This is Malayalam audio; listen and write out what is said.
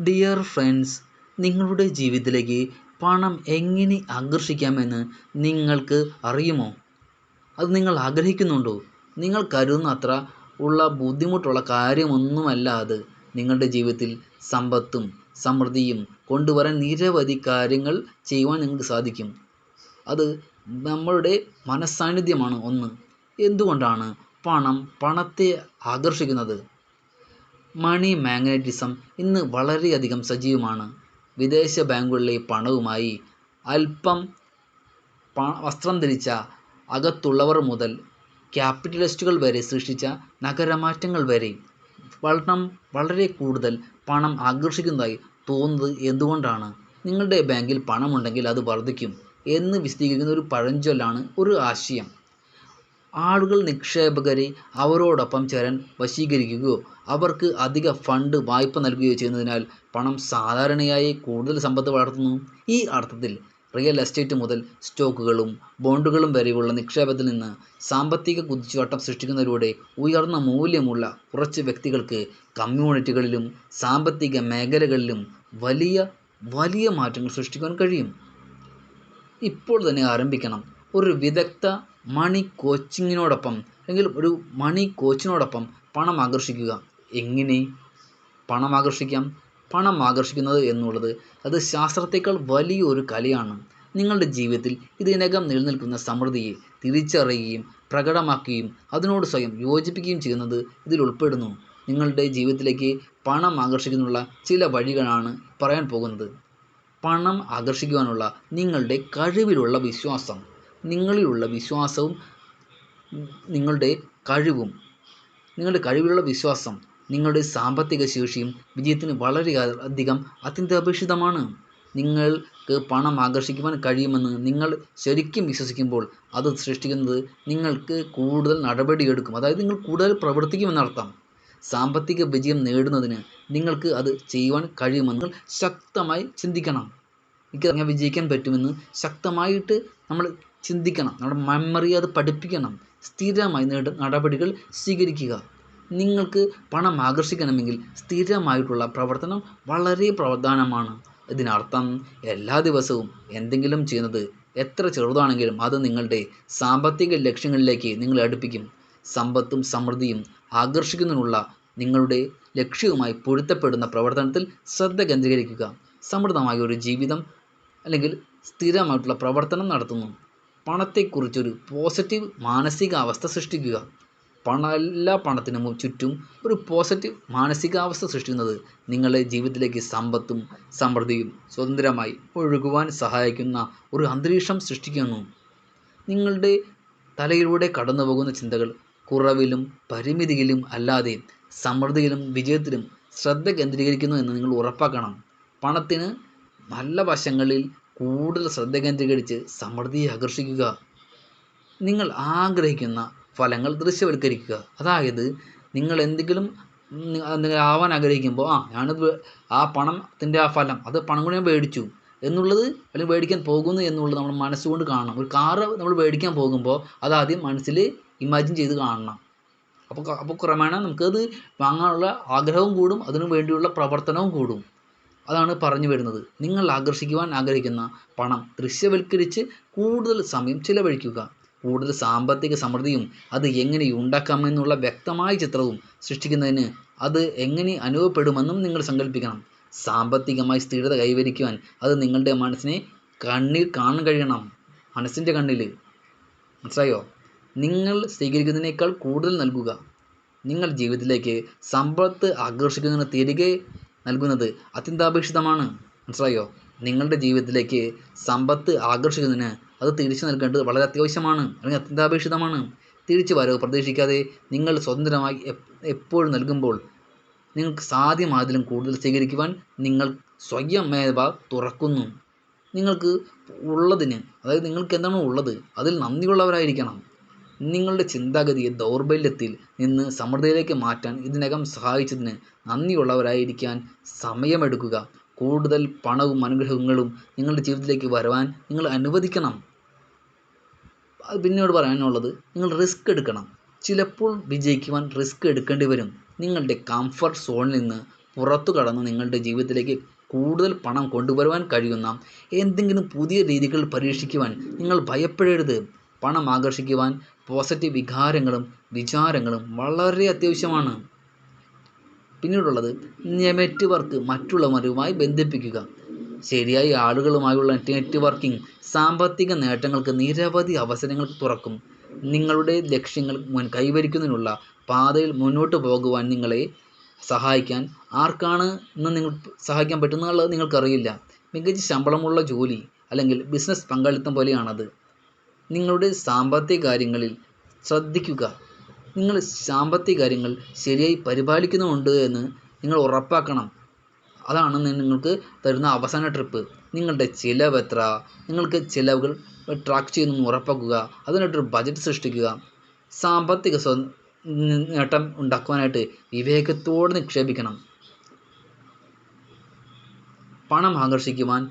ഡിയർ ഫ്രണ്ട്സ് നിങ്ങളുടെ ജീവിതത്തിലേക്ക് പണം എങ്ങനെ ആകർഷിക്കാമെന്ന് നിങ്ങൾക്ക് അറിയുമോ? അത് നിങ്ങൾ ആഗ്രഹിക്കുന്നുണ്ടോ? നിങ്ങൾ കരുതുന്ന അത്ര ഉള്ള ബുദ്ധിമുട്ടുള്ള കാര്യമൊന്നുമല്ല അത്. നിങ്ങളുടെ ജീവിതത്തിൽ സമ്പത്തും സമൃദ്ധിയും കൊണ്ടുവരാൻ നിരവധി കാര്യങ്ങൾ ചെയ്യുവാൻ നിങ്ങൾക്ക് സാധിക്കും. അത് നമ്മളുടെ മനസ്സാന്നിധ്യമാണ് ഒന്ന്. എന്തുകൊണ്ടാണ് പണം പണത്തെ ആകർഷിക്കുന്നത്? മണി മാഗ്നറ്റിസം ഇന്ന് വളരെയധികം സജീവമാണ്. വിദേശ ബാങ്കുകളിലെ പണവുമായി അല്പം വസ്ത്രം ധരിച്ച അകത്തുള്ളവർ മുതൽ ക്യാപിറ്റലിസ്റ്റുകൾ വരെ സൃഷ്ടിച്ച നഗരമാറ്റങ്ങൾ വരെ പണം വളരെ കൂടുതൽ പണം ആകർഷിക്കുന്നതായി തോന്നുന്നത് എന്തുകൊണ്ടാണ്? നിങ്ങളുടെ ബാങ്കിൽ പണമുണ്ടെങ്കിൽ അത് വർദ്ധിക്കും എന്ന് വിശദീകരിക്കുന്ന ഒരു പഴഞ്ചൊല്ലാണ് ഒരു ആശയം. ആളുകൾ നിക്ഷേപകരെ അവരോടൊപ്പം ചേരാൻ വശീകരിക്കുകയോ അവർക്ക് അധിക ഫണ്ട് വായ്പ നൽകുകയോ ചെയ്യുന്നതിനാൽ പണം സാധാരണയായി കൂടുതൽ സമ്പത്ത് വളർത്തുന്നു. ഈ അർത്ഥത്തിൽ റിയൽ എസ്റ്റേറ്റ് മുതൽ സ്റ്റോക്കുകളും ബോണ്ടുകളും വരെയുള്ള നിക്ഷേപത്തിൽ നിന്ന് സാമ്പത്തിക കുതിച്ചുചാട്ടം സൃഷ്ടിക്കുന്നതിലൂടെ ഉയർന്ന മൂല്യമുള്ള കുറച്ച് വ്യക്തികൾക്ക് കമ്മ്യൂണിറ്റികളിലും സാമ്പത്തിക മേഖലകളിലും വലിയ വലിയ മാറ്റങ്ങൾ സൃഷ്ടിക്കാൻ കഴിയും. ഇപ്പോൾ തന്നെ ആരംഭിക്കണം. ഒരു വിദഗ്ധ മണി കോച്ചിങ്ങിനോടൊപ്പം അല്ലെങ്കിൽ ഒരു മണി കോച്ചിനോടൊപ്പം പണം ആകർഷിക്കുക. എങ്ങനെ പണം ആകർഷിക്കാം? പണം ആകർഷിക്കുന്നത് എന്നുള്ളത് അത് ശാസ്ത്രത്തേക്കാൾ വലിയൊരു കലയാണ്. നിങ്ങളുടെ ജീവിതത്തിൽ ഇതിനകം നിലനിൽക്കുന്ന സമൃദ്ധിയെ തിരിച്ചറിയുകയും പ്രകടമാക്കുകയും അതിനോട് സ്വയം യോജിപ്പിക്കുകയും ചെയ്യുന്നത് ഇതിൽ ഉൾപ്പെടുന്നു. നിങ്ങളുടെ ജീവിതത്തിലേക്ക് പണം ആകർഷിക്കുന്നുള്ള ചില വഴികളാണ് പറയാൻ പോകുന്നത്. പണം ആകർഷിക്കുവാനുള്ള നിങ്ങളുടെ കഴിവിലുള്ള വിശ്വാസം. നിങ്ങളിലുള്ള വിശ്വാസവും നിങ്ങളുടെ കഴിവും നിങ്ങളുടെ കഴിവിലുള്ള വിശ്വാസം നിങ്ങളുടെ സാമ്പത്തിക ശേഷിയും വിജയത്തിന് വളരെ അധികം അത്യന്താപേക്ഷിതമാണ്. നിങ്ങൾക്ക് പണം ആകർഷിക്കുവാൻ കഴിയുമെന്ന് നിങ്ങൾ ശരിക്കും വിശ്വസിക്കുമ്പോൾ അത് സൃഷ്ടിക്കുന്നത് നിങ്ങൾക്ക് കൂടുതൽ നടപടിയെടുക്കും. അതായത് നിങ്ങൾ കൂടുതൽ പ്രവർത്തിക്കുമെന്നർത്ഥം സാമ്പത്തിക വിജയം നേടുന്നതിന് നിങ്ങൾക്ക് അത് ചെയ്യുവാൻ കഴിയുമെന്ന് ശക്തമായി ചിന്തിക്കണം. എനിക്ക് അങ്ങനെ വിജയിക്കാൻ പറ്റുമെന്ന് ശക്തമായിട്ട് നമ്മൾ ചിന്തിക്കണം. നമ്മുടെ മെമ്മറി അത് പഠിപ്പിക്കണം. സ്ഥിരമായി നേട നടപടികൾ സ്വീകരിക്കുക. നിങ്ങൾക്ക് പണം ആകർഷിക്കണമെങ്കിൽ സ്ഥിരമായിട്ടുള്ള പ്രവർത്തനം വളരെ പ്രധാനമാണ്. ഇതിനർത്ഥം എല്ലാ ദിവസവും എന്തെങ്കിലും ചെയ്യുന്നത് എത്ര ചെറുതാണെങ്കിലും അത് നിങ്ങളുടെ സാമ്പത്തിക ലക്ഷ്യങ്ങളിലേക്ക് നിങ്ങളെ അടുപ്പിക്കും. സമ്പത്തും സമൃദ്ധിയും ആകർഷിക്കുന്നതിനുള്ള നിങ്ങളുടെ ലക്ഷ്യവുമായി പൊരുത്തപ്പെടുന്ന പ്രവർത്തനത്തിൽ ശ്രദ്ധ കേന്ദ്രീകരിക്കുക. സമൃദ്ധമായ ഒരു ജീവിതം അല്ലെങ്കിൽ സ്ഥിരമായിട്ടുള്ള പ്രവർത്തനം നടത്തുന്നു. പണത്തെക്കുറിച്ചൊരു പോസിറ്റീവ് മാനസികാവസ്ഥ സൃഷ്ടിക്കുക. പണ എല്ലാ പണത്തിനും ചുറ്റും ഒരു പോസിറ്റീവ് മാനസികാവസ്ഥ സൃഷ്ടിക്കുന്നത് നിങ്ങളുടെ ജീവിതത്തിലേക്ക് സമ്പത്തും സമൃദ്ധിയും സ്വതന്ത്രമായി ഒഴുകുവാൻ സഹായിക്കുന്ന ഒരു അന്തരീക്ഷം സൃഷ്ടിക്കുന്നു. നിങ്ങളുടെ തലയിലൂടെ കടന്നു പോകുന്ന ചിന്തകൾ കുറവിലും പരിമിതിയിലും അല്ലാതെ സമൃദ്ധിയിലും വിജയത്തിലും ശ്രദ്ധ കേന്ദ്രീകരിക്കുന്നു എന്ന് നിങ്ങൾ ഉറപ്പാക്കണം. പണത്തിന് നല്ല വശങ്ങളിൽ കൂടുതൽ ശ്രദ്ധ കേന്ദ്രീകരിച്ച് സമൃദ്ധിയെ ആകർഷിക്കുക. നിങ്ങൾ ആഗ്രഹിക്കുന്ന ഫലങ്ങൾ ദൃശ്യവൽക്കരിക്കുക. അതായത് നിങ്ങൾ എന്തെങ്കിലും ആവാൻ ആഗ്രഹിക്കുമ്പോൾ ആ ഞാനത് ആ പണത്തിന്റെ ആ ഫലം അത് പണം കൊണ്ട് ഞാൻ മേടിച്ചു എന്നുള്ളത് അല്ലെങ്കിൽ മേടിക്കാൻ പോകുന്നു എന്നുള്ളത് നമ്മൾ മനസ്സുകൊണ്ട് കാണണം. ഒരു കാറ് നമ്മൾ മേടിക്കാൻ പോകുമ്പോൾ ആദ്യം മനസ്സിൽ ഇമാജിൻ ചെയ്ത് കാണണം. അപ്പോൾ അപ്പോൾ ക്രമേണ നമുക്കത് വാങ്ങാനുള്ള ആഗ്രഹവും കൂടും അതിനു വേണ്ടിയുള്ള പ്രവർത്തനവും കൂടും. അതാണ് പറഞ്ഞു വരുന്നത്. നിങ്ങൾ ആകർഷിക്കുവാൻ ആഗ്രഹിക്കുന്ന പണം ദൃശ്യവൽക്കരിച്ച് കൂടുതൽ സമയം ചിലവഴിക്കുക. കൂടുതൽ സാമ്പത്തിക സമൃദ്ധിയും അത് എങ്ങനെ ഉണ്ടാക്കാമെന്നുള്ള വ്യക്തമായ ചിത്രവും സൃഷ്ടിക്കുന്നതിന് അത് എങ്ങനെ അനുഭവപ്പെടുമെന്നും നിങ്ങൾ സങ്കല്പിക്കണം സാമ്പത്തികമായി സ്ഥിരത കൈവരിക്കുവാൻ അത് നിങ്ങളുടെ മനസ്സിനെ കണ്ണിൽ കാണാൻ കഴിയണം. മനസ്സിന്റെ കണ്ണിൽ മനസ്സിലായോ? നിങ്ങൾ സ്വീകരിക്കുന്നതിനേക്കാൾ കൂടുതൽ നൽകുക. നിങ്ങൾ ജീവിതത്തിലേക്ക് സമ്പത്ത് ആകർഷിക്കുന്നതിന് തിരികെ നൽകുന്നത് അത്യന്താപേക്ഷിതമാണ്. മനസ്സിലായോ? നിങ്ങളുടെ ജീവിതത്തിലേക്ക് സമ്പത്ത് ആകർഷിക്കുന്നതിന് അത് തിരിച്ചു നൽകേണ്ടത് വളരെ അത്യാവശ്യമാണ് അല്ലെങ്കിൽ അത്യന്താപേക്ഷിതമാണ്. തിരിച്ചു വരവ് പ്രതീക്ഷിക്കാതെ നിങ്ങൾ സ്വതന്ത്രമായി എപ്പോഴും നൽകുമ്പോൾ നിങ്ങൾക്ക് സാധ്യമായതിലും കൂടുതൽ സ്വീകരിക്കുവാൻ നിങ്ങൾ സ്വയമേവ തുറക്കുന്നു. നിങ്ങൾക്ക് ഉള്ളതിന് അതായത് നിങ്ങൾക്ക് എന്താണോ ഉള്ളത് അതിൽ നന്ദിയുള്ളവരായിരിക്കണം. നിങ്ങളുടെ ചിന്താഗതിയെ ദൗർബല്യത്തിൽ നിന്ന് സമൃദ്ധിയിലേക്ക് മാറ്റാൻ ഇതിനകം സഹായിച്ചതിന് നന്ദിയുള്ളവരായിരിക്കാൻ സമയമെടുക്കുക. കൂടുതൽ പണവും അനുഗ്രഹങ്ങളും നിങ്ങളുടെ ജീവിതത്തിലേക്ക് വരുവാൻ നിങ്ങൾ അനുവദിക്കണം. പിന്നീട് പറയാനുള്ളത് നിങ്ങൾ റിസ്ക് എടുക്കണം. ചിലപ്പോൾ വിജയിക്കുവാൻ റിസ്ക് എടുക്കേണ്ടി വരും. നിങ്ങളുടെ കംഫർട്ട് സോണിൽ നിന്ന് പുറത്തു കടന്ന് നിങ്ങളുടെ ജീവിതത്തിലേക്ക് കൂടുതൽ പണം കൊണ്ടുവരുവാൻ കഴിയുന്ന എന്തെങ്കിലും പുതിയ രീതികൾ പരീക്ഷിക്കുവാൻ നിങ്ങൾ ഭയപ്പെടരുത്. പണം ആകർഷിക്കുവാൻ പോസിറ്റീവ് വികാരങ്ങളും വിചാരങ്ങളും വളരെ അത്യാവശ്യമാണ്. പിന്നീടുള്ളത് നെറ്റ്വർക്ക് മറ്റുള്ളവരുമായി ബന്ധിപ്പിക്കുക. ശരിയായ ആളുകളുമായുള്ള നെറ്റ്വർക്കിംഗ് സാമ്പത്തിക നേട്ടങ്ങൾക്ക് നിരവധി അവസരങ്ങൾ തുറക്കും. നിങ്ങളുടെ ലക്ഷ്യങ്ങൾ കൈവരിക്കുന്നതിനുള്ള പാതയിൽ മുന്നോട്ട് പോകുവാൻ നിങ്ങളെ സഹായിക്കാൻ ആർക്കാണ് എന്ന് നിങ്ങൾ സഹായിക്കാൻ പറ്റുന്നുള്ളത് നിങ്ങൾക്കറിയില്ല. മികച്ച ശമ്പളമുള്ള ജോലി അല്ലെങ്കിൽ ബിസിനസ് പങ്കാളിത്തം പോലെയാണത്. നിങ്ങളുടെ സാമ്പത്തിക കാര്യങ്ങളിൽ ശ്രദ്ധിക്കുക. നിങ്ങൾ സാമ്പത്തിക കാര്യങ്ങൾ ശരിയായി പരിപാലിക്കുന്നുണ്ട് എന്ന് നിങ്ങൾ ഉറപ്പാക്കണം. അതാണ് നിങ്ങൾക്ക് തരുന്ന അവസാന ട്രിപ്പ് നിങ്ങളുടെ ചിലവ് എത്ര? നിങ്ങൾക്ക് ചിലവുകൾ ട്രാക്ക് ചെയ്യുന്നു ഉറപ്പാക്കുക. അതിനായിട്ടൊരു ബജറ്റ് സൃഷ്ടിക്കുക. സാമ്പത്തിക സ്വ നേട്ടം ഉണ്ടാക്കുവാനായിട്ട് വിവേകത്തോടെ നിക്ഷേപിക്കണം. പണം ആകർഷിക്കുവാൻ